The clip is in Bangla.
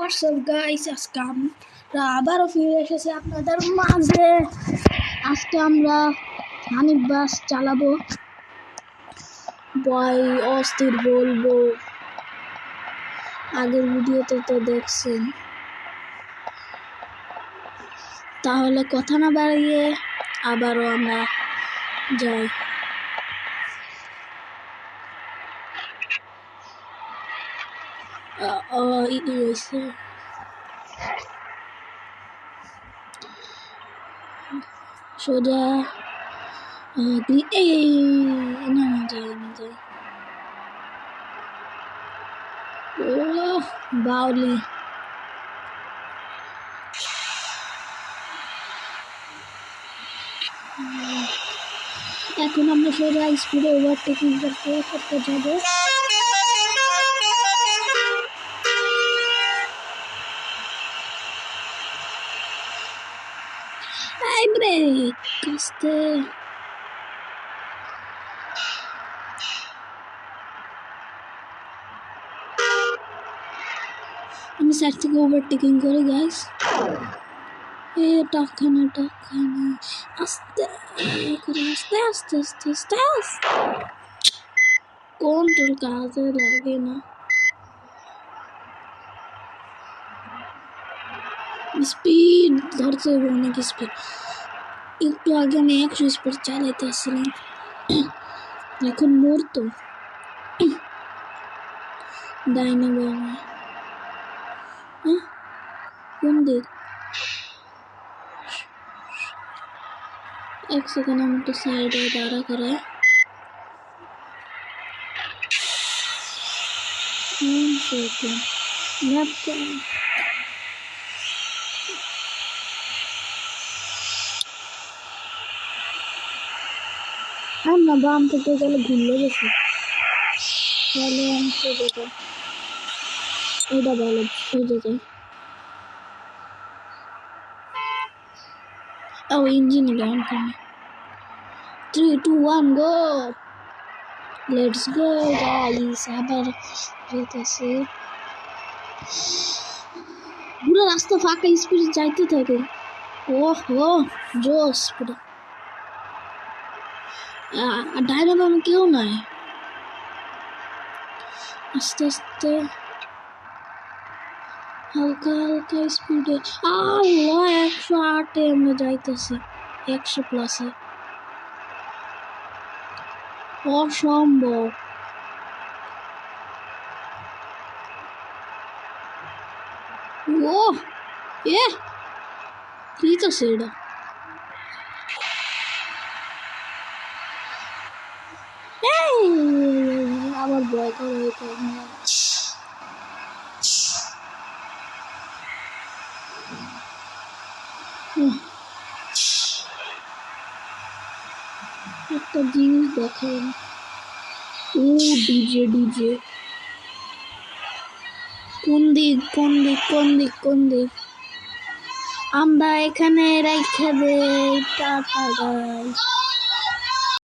হোয়াটসঅ্যাপ গাইস আজকে আমরা আবারও ফিরে এসেছি আপনাদের মাঝে। আজকে আমরা হানিফ বাস চালাবো। বয় অস্থির বলব। আগের ভিডিওতে তো দেখছেন। তাহলে কথা না বাড়িয়ে আবারও আমরা যাই। হয়েছে সোজা আ, দি- এই এই, এই, না না যাই না যাই ও বাউলি এখন আমরা সোজা স্পিডে ওভারটেকিং করতে করতে যাব এই ব্রেক আস্তে আমি সাইড থেকে ওভারটেকিং করি গাইস এ টাকা না টাকা না আস্তে করে আস্তে আস্তে আস্তে আস্তে আস্তে কন্ট্রোল কাজে লাগে না স্পিড ধরতে হবে অনেক স্পিড একটু আগে আমি একশো স্পিড চালাইতে আসছিলাম এখন মোর তো ডাইনে বামে হ্যাঁ কোন দিক এক সেকেন্ড আমি একটু সাইডে দাঁড়া করে One second. Left আর না বাম থেকে গেলে ঘুরলে গেছে তাহলে আমি সোজা যাই ওইটা ভালো সোজা যাই ও ইঞ্জিন ডাউন করে three two one go let's go guys আবার যেতেছে পুরো রাস্তা ফাঁকা স্পিড যাইতে থাকে ওহো জোস পুরো ডাইনে বামে কেউ নাই আস্তে আস্তে হালকা হালকা স্পিডে আল্লাহ একশো আটে আমরা যাইতেছি একশো প্লাসে অসম্ভব ও এ কি তো সেটা ভয় করে হইতে একটা জিনিস দেখেন। ও ডিজে ডিজে কোন দিক কোন দিক কোন দিক কোন দিক? আমরা এখানে রেখে দেই টাটা